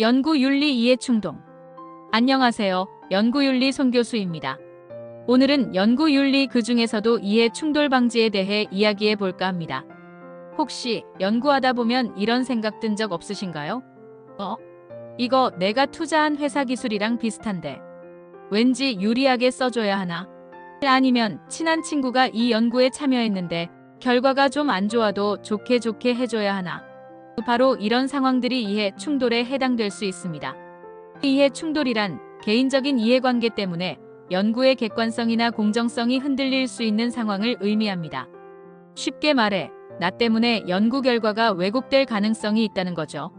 연구윤리 이해충동. 안녕하세요. 연구윤리 손교수입니다. 오늘은 연구윤리 그 중에서도 이해충돌 방지에 대해 이야기해 볼까 합니다. 혹시 연구하다 보면 이런 생각 든 적 없으신가요? 어? 이거 내가 투자한 회사 기술이랑 비슷한데. 왠지 유리하게 써줘야 하나? 아니면 친한 친구가 이 연구에 참여했는데 결과가 좀 안 좋아도 좋게 좋게 해줘야 하나? 바로 이런 상황들이 이해 충돌에 해당될 수 있습니다. 이해 충돌이란 개인적인 이해관계 때문에 연구의 객관성이나 공정성이 흔들릴 수 있는 상황을 의미합니다. 쉽게 말해, 나 때문에 연구 결과가 왜곡될 가능성이 있다는 거죠.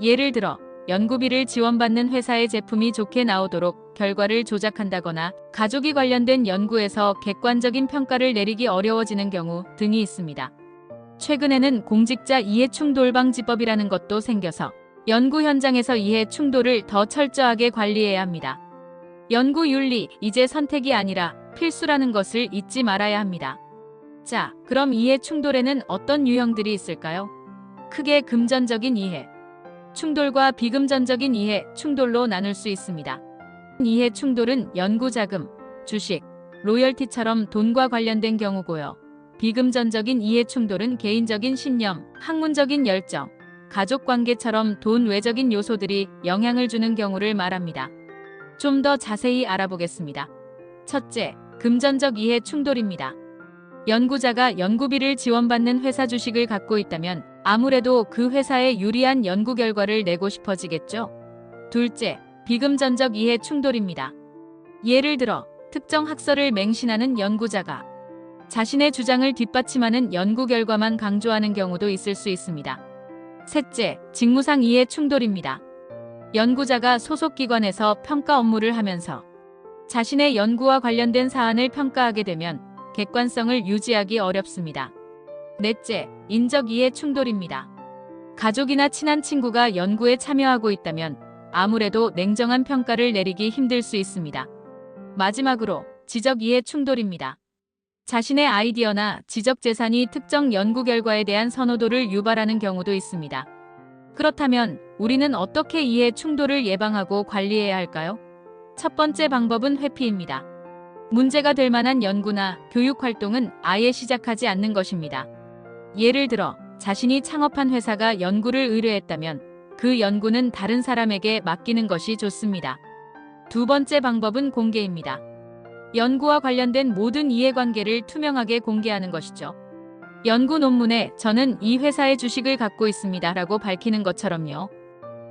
예를 들어, 연구비를 지원받는 회사의 제품이 좋게 나오도록 결과를 조작한다거나 가족이 관련된 연구에서 객관적인 평가를 내리기 어려워지는 경우 등이 있습니다. 최근에는 공직자 이해충돌방지법이라는 것도 생겨서 연구 현장에서 이해 충돌을 더 철저하게 관리해야 합니다. 연구 윤리, 이제 선택이 아니라 필수라는 것을 잊지 말아야 합니다. 자, 그럼 이해 충돌에는 어떤 유형들이 있을까요? 크게 금전적인 이해, 충돌과 비금전적인 이해, 충돌로 나눌 수 있습니다. 이해 충돌은 연구 자금, 주식, 로열티처럼 돈과 관련된 경우고요. 비금전적인 이해 충돌은 개인적인 신념, 학문적인 열정, 가족 관계처럼 돈 외적인 요소들이 영향을 주는 경우를 말합니다. 좀 더 자세히 알아보겠습니다. 첫째, 금전적 이해 충돌입니다. 연구자가 연구비를 지원받는 회사 주식을 갖고 있다면 아무래도 그 회사에 유리한 연구 결과를 내고 싶어지겠죠. 둘째, 비금전적 이해 충돌입니다. 예를 들어 특정 학설을 맹신하는 연구자가 자신의 주장을 뒷받침하는 연구 결과만 강조하는 경우도 있을 수 있습니다. 셋째, 직무상 이해 충돌입니다. 연구자가 소속 기관에서 평가 업무를 하면서 자신의 연구와 관련된 사안을 평가하게 되면 객관성을 유지하기 어렵습니다. 넷째, 인적 이해 충돌입니다. 가족이나 친한 친구가 연구에 참여하고 있다면 아무래도 냉정한 평가를 내리기 힘들 수 있습니다. 마지막으로 지적 이해 충돌입니다. 자신의 아이디어나 지적 재산이 특정 연구 결과에 대한 선호도를 유발하는 경우도 있습니다. 그렇다면 우리는 어떻게 이해 충돌을 예방하고 관리해야 할까요? 첫 번째 방법은 회피입니다. 문제가 될 만한 연구나 교육 활동은 아예 시작하지 않는 것입니다. 예를 들어 자신이 창업한 회사가 연구를 의뢰했다면 그 연구는 다른 사람에게 맡기는 것이 좋습니다. 두 번째 방법은 공개입니다. 연구와 관련된 모든 이해관계를 투명하게 공개하는 것이죠. 연구 논문에 저는 이 회사의 주식을 갖고 있습니다 라고 밝히는 것처럼요.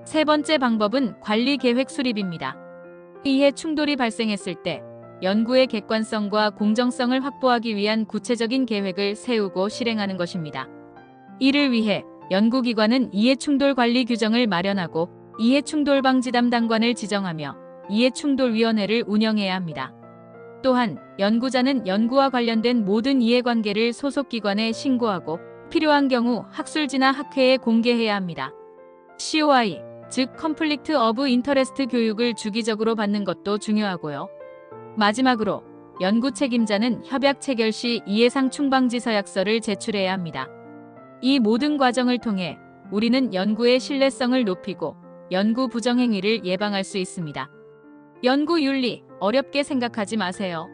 세 번째 방법은 관리 계획 수립입니다. 이해 충돌이 발생했을 때 연구의 객관성과 공정성을 확보하기 위한 구체적인 계획을 세우고 실행하는 것입니다. 이를 위해 연구기관은 이해충돌 관리 규정을 마련하고 이해충돌 방지 담당관을 지정하며 이해충돌위원회를 운영해야 합니다. 또한 연구자는 연구와 관련된 모든 이해관계를 소속기관에 신고하고 필요한 경우 학술지나 학회에 공개해야 합니다. COI, 즉 컴플릭트 어브 인터레스트 교육을 주기적으로 받는 것도 중요하고요. 마지막으로 연구 책임자는 협약 체결 시 이해상 충방지 서약서를 제출해야 합니다. 이 모든 과정을 통해 우리는 연구의 신뢰성을 높이고 연구 부정행위를 예방할 수 있습니다. 연구 윤리 어렵게 생각하지 마세요.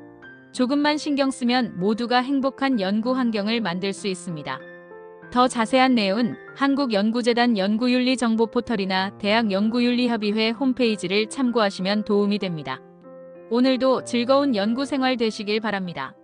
조금만 신경 쓰면 모두가 행복한 연구 환경을 만들 수 있습니다. 더 자세한 내용은 한국연구재단 연구윤리 정보 포털이나 대학연구윤리협의회 홈페이지를 참고하시면 도움이 됩니다. 오늘도 즐거운 연구 생활 되시길 바랍니다.